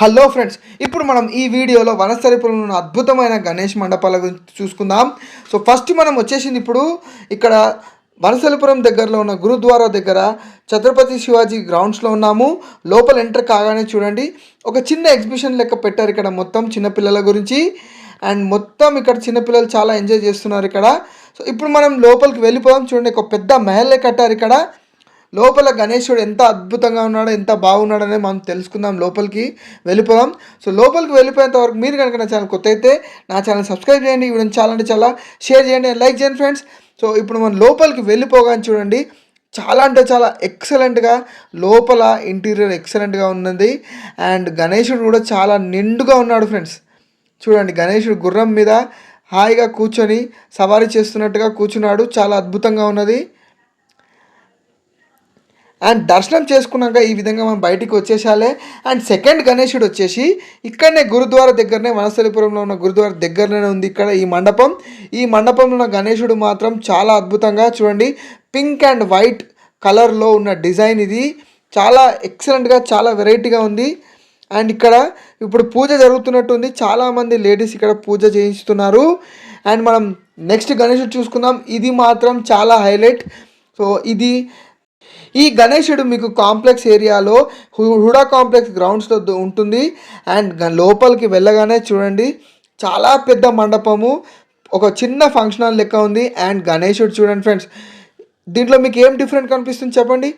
Hello friends ఇప్పుడు మనం ఈ వీడియోలో వనస్థలిపురంలో ఉన్న అద్భుతమైన గణేష్ మండపాల గురించి చూసుకుందాం. సో ఫస్ట్ మనం వచ్చేసింది ఇప్పుడు ఇక్కడ వనస్థలిపురం దగ్గరలో ఉన్న గురుద్వారా దగ్గర ఛత్రపతి శివాజీ గ్రౌండ్స్లో ఉన్నాము. లోపల ఎంటర్ కాగానే చూడండి ఒక చిన్న ఎగ్జిబిషన్ లెక్క పెట్టారు ఇక్కడ మొత్తం చిన్నపిల్లల గురించి. అండ్ మొత్తం ఇక్కడ చిన్నపిల్లలు చాలా ఎంజాయ్ చేస్తున్నారు ఇక్కడ. సో ఇప్పుడు మనం లోపలికి వెళ్ళిపోదాం. చూడండి ఒక పెద్ద మహల్లే కట్టారు ఇక్కడ. లోపల గణేశుడు ఎంత అద్భుతంగా ఉన్నాడో ఎంత బాగున్నాడో అనేది మనం తెలుసుకుందాం లోపలికి వెళ్ళిపోదాం. సో లోపలికి వెళ్ళిపోయేంత వరకు మీరు కనుక నా ఛానల్ కొత్త అయితే నా ఛానల్ సబ్స్క్రైబ్ చేయండి వీడియోని చాలా అంటే చాలా షేర్ చేయండి లైక్ చేయండి ఫ్రెండ్స్ సో ఇప్పుడు మనం లోపలికి వెళ్ళిపోగానే చూడండి చాలా అంటే చాలా ఎక్సలెంట్గా లోపల ఇంటీరియర్ ఎక్సలెంట్గా ఉన్నది. అండ్ గణేశుడు కూడా చాలా నిండుగా ఉన్నాడు ఫ్రెండ్స్ చూడండి గణేశుడు గుర్రం మీద హాయిగా కూర్చొని సవారీ చేస్తున్నట్టుగా కూర్చున్నాడు. చాలా అద్భుతంగా ఉన్నది. అండ్ దర్శనం చేసుకున్నాక ఈ విధంగా మనం బయటికి వచ్చేసాలే. అండ్ సెకండ్ గణేశుడు వచ్చేసి ఇక్కడనే గురుద్వారా దగ్గరనే వనస్థలిపురంలో ఉన్న గురుద్వారా దగ్గరనే ఉంది ఇక్కడ ఈ మండపం. ఈ మండపంలో ఉన్న గణేశుడు మాత్రం చాలా అద్భుతంగా చూడండి పింక్ అండ్ వైట్ కలర్లో ఉన్న డిజైన్ ఇది. చాలా ఎక్సలెంట్గా చాలా వెరైటీగా ఉంది. అండ్ ఇక్కడ ఇప్పుడు పూజ జరుగుతున్నట్టు ఉంది. చాలామంది లేడీస్ ఇక్కడ పూజ చేయిస్తున్నారు. అండ్ మనం నెక్స్ట్ గణేషుడు చూసుకుందాం. ఇది మాత్రం చాలా హైలైట్ సో ఇది ఈ గణేశుడు మీకు కాంప్లెక్స్ ఏరియాలో హు- హుడా కాంప్లెక్స్ గ్రౌండ్స్లో ఉంటుంది. అండ్ లోపలికి వెళ్ళగానే చూడండి చాలా పెద్ద మండపము ఒక చిన్న ఫంక్షన్ హాల్ లెక్క ఉంది. అండ్ గణేశుడు చూడండి ఫ్రెండ్స్ దీంట్లో మీకు ఏం డిఫరెంట్ కనిపిస్తుంది చెప్పండి?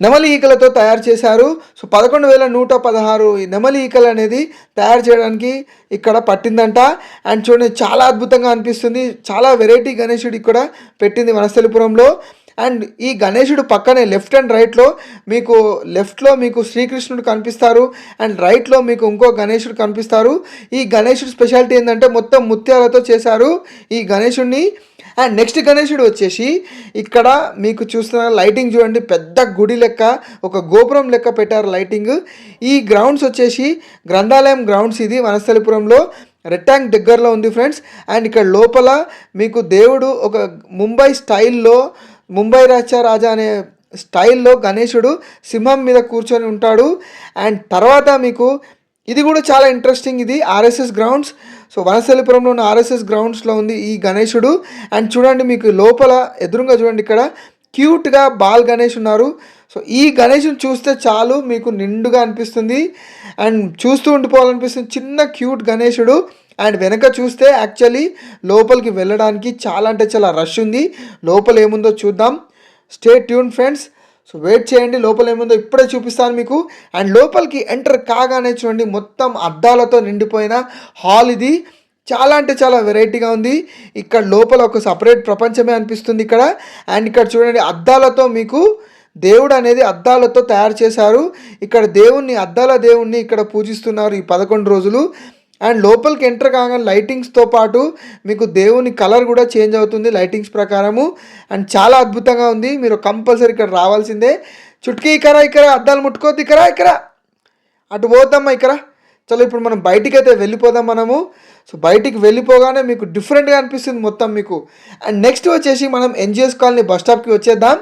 నెమలి ఈకలతో తయారు చేశారు. సో పదకొండు వేల నూట పదహారు నెమలి ఈకలు అనేది తయారు చేయడానికి ఇక్కడ పట్టిందంట. అండ్ చూడండి చాలా అద్భుతంగా అనిపిస్తుంది. చాలా వెరైటీ గణేశుడు ఇక్కడ పెట్టింది వనస్థలిపురంలో. అండ్ ఈ గణేశుడు పక్కనే లెఫ్ట్ అండ్ రైట్లో మీకు లెఫ్ట్లో మీకు శ్రీకృష్ణుడు కనిపిస్తారు అండ్ రైట్లో మీకు ఇంకో గణేశుడు కనిపిస్తారు. ఈ గణేశుడు స్పెషాలిటీ ఏంటంటే మొత్తం ముత్యాలతో చేశారు ఈ గణేశుడిని అండ్ నెక్స్ట్ గణేశుడు వచ్చేసి ఇక్కడ మీకు చూస్తున్న లైటింగ్ చూడండి పెద్ద గుడి లెక్క ఒక గోపురం లెక్క పెట్టారు లైటింగ్. ఈ గ్రౌండ్స్ వచ్చేసి గ్రంథాలయం గ్రౌండ్స్ ఇది వనస్థలిపురంలో రెట్టాంగ్ దగ్గరలో ఉంది ఫ్రెండ్స్. అండ్ ఇక్కడ లోపల మీకు దేవుడు ఒక ముంబై స్టైల్లో ముంబై రాజా రాజా అనే స్టైల్లో గణేశుడు సింహం మీద కూర్చొని ఉంటాడు. అండ్ తర్వాత మీకు ఇది కూడా చాలా ఇంట్రెస్టింగ్ ఇది ఆర్ఎస్ఎస్ గ్రౌండ్స్ సో వనస్థలిపురంలో ఉన్న ఆర్ఎస్ఎస్ గ్రౌండ్స్లో ఉంది ఈ గణేశుడు. అండ్ చూడండి మీకు లోపల ఎదురుగా చూడండి ఇక్కడ క్యూట్గా బాల్ గణేష్ ఉన్నారు. సో ఈ గణేష్ని చూస్తే చాలు మీకు నిండుగా అనిపిస్తుంది. అండ్ చూస్తూ ఉండిపోవాలనిపిస్తుంది. చిన్న క్యూట్ గణేశుడు. అండ్ వెనక చూస్తే యాక్చువల్లీ లోపలికి వెళ్ళడానికి చాలా అంటే చాలా రష్ ఉంది. లోపల ఏముందో చూద్దాం. Stay tune friends so wait చేయండి. లోపల ఏముందో ఇప్పుడే చూపిస్తాను మీకు. అండ్ లోపలికి ఎంటర్ కాగానే చూడండి మొత్తం అద్దాలతో నిండిపోయిన హాల్ ఇది. చాలా అంటే చాలా వెరైటీగా ఉంది. ఇక్కడ లోపల ఒక సపరేట్ ప్రపంచమే అనిపిస్తుంది ఇక్కడ. అండ్ ఇక్కడ చూడండి అద్దాలతో మీకు దేవుడు అనేది అద్దాలతో తయారు చేశారు. ఇక్కడ దేవుణ్ణి అద్దాల దేవుణ్ణి ఇక్కడ పూజిస్తున్నారు ఈ పదకొండు రోజులు. అండ్ లోపలికి ఎంటర్ కాగానే లైటింగ్స్తో పాటు మీకు దేవుని కలర్ కూడా చేంజ్ అవుతుంది లైటింగ్స్ ప్రకారము. అండ్ చాలా అద్భుతంగా ఉంది. మీరు కంపల్సరీ ఇక్కడ రావాల్సిందే. చుట్కీ ఇక్కడ ఇక్కడ అద్దాలు ముట్టుకోవద్దు ఇక్కడ ఇక్కడ అటు పోతామ్మా ఇక్కడ చలో ఇప్పుడు మనం బయటికి అయితే వెళ్ళిపోదాం మనము. సో బయటికి వెళ్ళిపోగానే మీకు డిఫరెంట్గా అనిపిస్తుంది మొత్తం మీకు. అండ్ నెక్స్ట్ వచ్చేసి మనం ఎన్జిఎస్ కాలనీ బస్ స్టాప్కి వచ్చేద్దాం.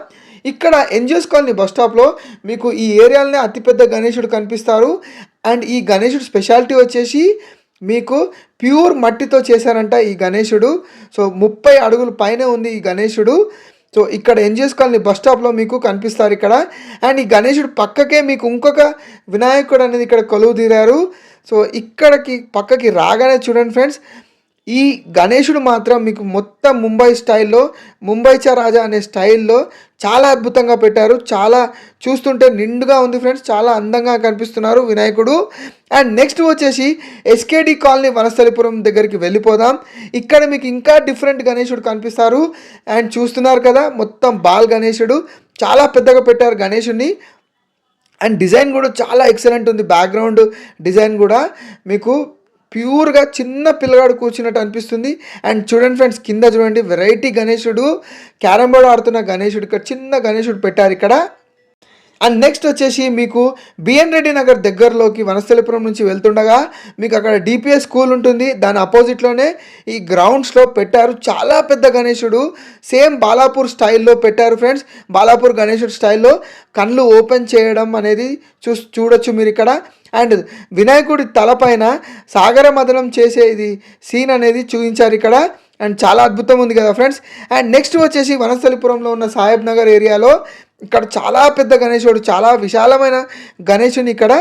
ఇక్కడ ఎన్జిఎస్ కాలనీ బస్ స్టాప్లో మీకు ఈ ఏరియాలోనే అతిపెద్ద గణేశుడు కనిపిస్తారు. అండ్ ఈ గణేశుడు స్పెషాలిటీ వచ్చేసి మీకు ప్యూర్ మట్టితో చేశారంట ఈ గణేశుడు. సో ముప్పై అడుగుల పైన ఉంది ఈ గణేశుడు. సో ఇక్కడ ఎన్జిఎస్ కాలనీ బస్ స్టాప్లో మీకు కనిపిస్తారు ఇక్కడ. అండ్ ఈ గణేశుడు పక్కకే మీకు ఇంకొక వినాయకుడు అనేది ఇక్కడ కొలువు తీరారు. సో ఇక్కడికి పక్కకి రాగానే చూడండి ఫ్రెండ్స్ ఈ గణేశుడు మాత్రం మీకు మొత్తం ముంబై స్టైల్లో ముంబై చా రాజా అనే స్టైల్లో చాలా అద్భుతంగా పెట్టారు. చాలా చూస్తుంటే నిండుగా ఉంది ఫ్రెండ్స్. చాలా అందంగా కనిపిస్తున్నారు వినాయకుడు. అండ్ నెక్స్ట్ వచ్చేసి ఎస్కేడి కాలనీ వనస్థలిపురం దగ్గరికి వెళ్ళిపోదాం. ఇక్కడ మీకు ఇంకా డిఫరెంట్ గణేశుడు కనిపిస్తారు. అండ్ చూస్తున్నారు కదా మొత్తం బాల్ గణేశుడు చాలా పెద్దగా పెట్టారు గణేశుడిని అండ్ డిజైన్ కూడా చాలా ఎక్సలెంట్ ఉంది. బ్యాక్గ్రౌండ్ డిజైన్ కూడా మీకు ప్యూర్గా చిన్న పిల్లగాడు కూర్చున్నట్టు అనిపిస్తుంది. అండ్ చూడండి ఫ్రెండ్స్ కింద చూడండి వెరైటీ గణేశుడు క్యారమ్ బోర్డ్ ఆడుతున్న గణేశుడు ఇక్కడ చిన్న గణేశుడు పెట్టారు ఇక్కడ. అండ్ నెక్స్ట్ వచ్చేసి మీకు బిఎన్ రెడ్డి నగర్ దగ్గరలోకి వనస్థలిపురం నుంచి వెళ్తుండగా మీకు అక్కడ డిపిఎస్ స్కూల్ ఉంటుంది. దాని అపోజిట్లోనే ఈ గ్రౌండ్స్లో పెట్టారు. చాలా పెద్ద గణేశుడు. సేమ్ బాలాపూర్ స్టైల్లో పెట్టారు ఫ్రెండ్స్. బాలాపూర్ గణేశుడు స్టైల్లో కళ్ళు ఓపెన్ చేయడం అనేది చూ చూడొచ్చు మీరు ఇక్కడ. అండ్ వినాయకుడి తలపైన సాగర మదనం చేసే ఇది సీన్ అనేది చూపించారు ఇక్కడ. అండ్ చాలా అద్భుతం ఉంది కదా ఫ్రెండ్స్. అండ్ నెక్స్ట్ వచ్చేసి వనస్థలిపురంలో ఉన్న సాహెబ్ నగర్ ఏరియాలో ఇక్కడ చాలా పెద్ద గణేశుడు చాలా విశాలమైన గణేశుని ఇక్కడ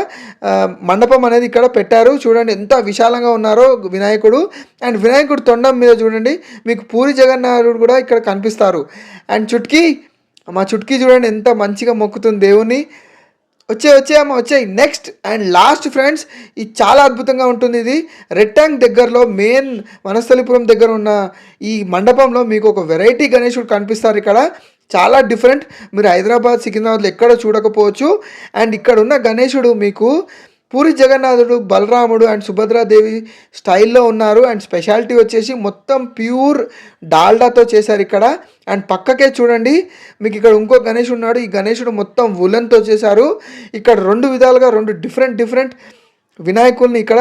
మండపం అనేది ఇక్కడ పెట్టారు. చూడండి ఎంత విశాలంగా ఉన్నారో వినాయకుడు. అండ్ వినాయకుడు తొండం మీద చూడండి మీకు పూరి జగన్నాథుడు కూడా ఇక్కడ కనిపిస్తారు. అండ్ చుట్కీ మా చుట్కీ చూడండి ఎంత మంచిగా మొక్కుతుంది దేవుణ్ణి. వచ్చే వచ్చే అమ్మ వచ్చాయి. నెక్స్ట్ అండ్ లాస్ట్ ఫ్రెండ్స్ ఇది చాలా అద్భుతంగా ఉంటుంది ఇది. రెట్టాంగ్ దగ్గరలో మెయిన్ వనస్థలిపురం దగ్గర ఉన్న ఈ మండపంలో మీకు ఒక వెరైటీ గణేశుడు కనిపిస్తారు ఇక్కడ. చాలా డిఫరెంట్ మీరు హైదరాబాద్ సికింద్రాబాద్లో ఎక్కడ చూడకపోవచ్చు. అండ్ ఇక్కడ ఉన్న గణేశుడు మీకు పూరి జగన్నాథుడు బలరాముడు అండ్ సుభద్రాదేవి స్టైల్లో ఉన్నారు. అండ్ స్పెషాలిటీ వచ్చేసి మొత్తం ప్యూర్ డాల్డాతో చేశారు ఇక్కడ. అండ్ పక్కకే చూడండి మీకు ఇక్కడ ఇంకో గణేష్ ఉన్నాడు. ఈ గణేషుడు మొత్తం ఉలన్తో చేశారు. ఇక్కడ రెండు విధాలుగా రెండు డిఫరెంట్ డిఫరెంట్ వినాయకుల్ని ఇక్కడ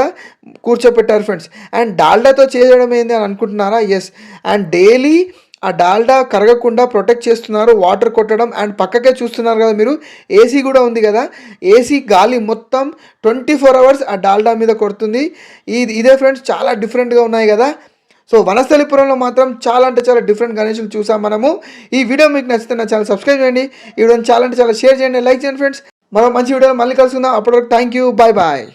కూర్చోపెట్టారు ఫ్రెండ్స్ అండ్ డాల్డాతో చేయడం ఏంది అని అనుకుంటున్నారా? ఎస్ అండ్ డైలీ ఆ డాల్డా కరగకుండా ప్రొటెక్ట్ చేస్తున్నారు వాటర్ కొట్టడం అండ్ పక్కకే చూస్తున్నారు కదా మీరు ఏసీ కూడా ఉంది కదా. ఏసీ గాలి మొత్తం ట్వంటీ ఫోర్ అవర్స్ ఆ డాల్డా మీద కొడుతుంది. ఇది ఇదే ఫ్రెండ్స్ చాలా డిఫరెంట్గా ఉన్నాయి కదా. సో వనస్థలిపురంలో మాత్రం చాలా అంటే చాలా డిఫరెంట్ గణేషులు చూసాం మనము. ఈ వీడియో మీకు నచ్చితే నా ఛానల్ సబ్స్క్రైబ్ చేయండి. ఈ వీడియోని చాలా అంటే చాలా షేర్ చేయండి లైక్ చేయండి ఫ్రెండ్స్. మరో మంచి వీడియోలో మళ్ళీ కలుసుకుందాం. అప్పటివరకు థ్యాంక్ యూ బాయ్ బాయ్.